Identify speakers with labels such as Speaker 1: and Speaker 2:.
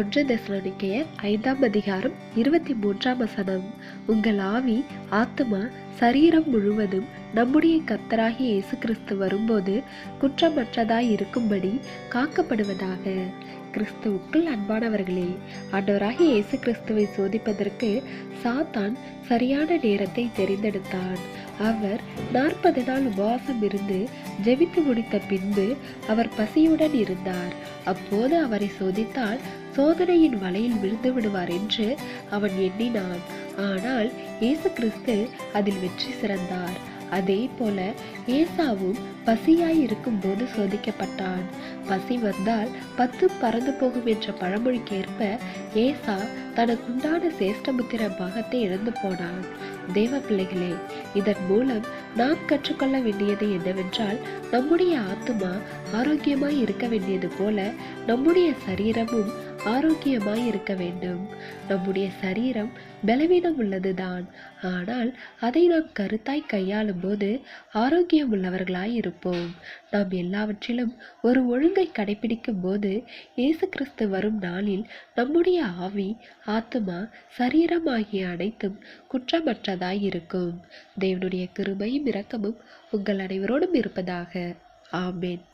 Speaker 1: ஒன்று தெசலோனிக்கேயர் ஐந்தாம் அதிகாரம் இருபத்தி மூன்றாம் வசனம். உங்கள் ஆவி ஆத்துமா சரீரம் முழுவதும் நம்முடைய கத்தராகி இயேசு கிறிஸ்து வரும்போது குற்றமற்றதாய் இருக்கும்படி காக்கப்படுவதாக. கிறிஸ்துவுக்குள் அன்பானவர்களே ஆண்டவராகி இயேசு கிறிஸ்துவை சோதிப்பதற்கு சாத்தான் சரியான நேரத்தை தெரிந்தெடுத்தான். அவர் நாற்பது நாள் உபவாசம் இருந்து ஜெபித்து முடித்த பின்பு அவர் பசியுடன் இருந்தார். அப்போது அவரை சோதித்தால் சோதனையின் வலையில் விழுந்து விடுவார் என்று அவன் எண்ணினான். ஆனால் இயேசு கிறிஸ்து அதில் வெற்றி சிறந்தார். அதே போல ஏசாவும் பசியாய் இருக்கும்போது சோதிக்கப்பட்டான். பசி வந்தால் பத்து பறந்து போகும் என்ற பழமொழிக்கேற்ப ஏசா தனக்குண்டான சேஷ்டபுத்திர பாகத்தை இழந்து போனான். தேவ பிள்ளைகளே இதன் மூலம் நாம் கற்றுக்கொள்ள வேண்டியது என்னவென்றால் நம்முடைய ஆத்துமா ஆரோக்கியமாய் இருக்க வேண்டியது போல நம்முடைய சரீரமும் ஆரோக்கியமாய் இருக்க வேண்டும். நம்முடைய சரீரம் பலவீனம் உள்ளதுதான் ஆனால் அதை நாம் கருத்தாய் கையாளும் போது ஆரோக்கியம் உள்ளவர்களாய் இருப்போம் நாம் எல்லாவற்றிலும் ஒரு ஒழுங்கை கடைபிடிக்கும் போது இயேசு கிறிஸ்து வரும் நாளில் நம்முடைய ஆவி ஆத்துமா சரீரம் ஆகிய அனைத்தும் குற்றமற்றதாய் இருக்கும் தேவனுடைய கிருபையும் இரக்கமும் உங்கள் அனைவரோடும் இருப்பதாக. ஆமேன்.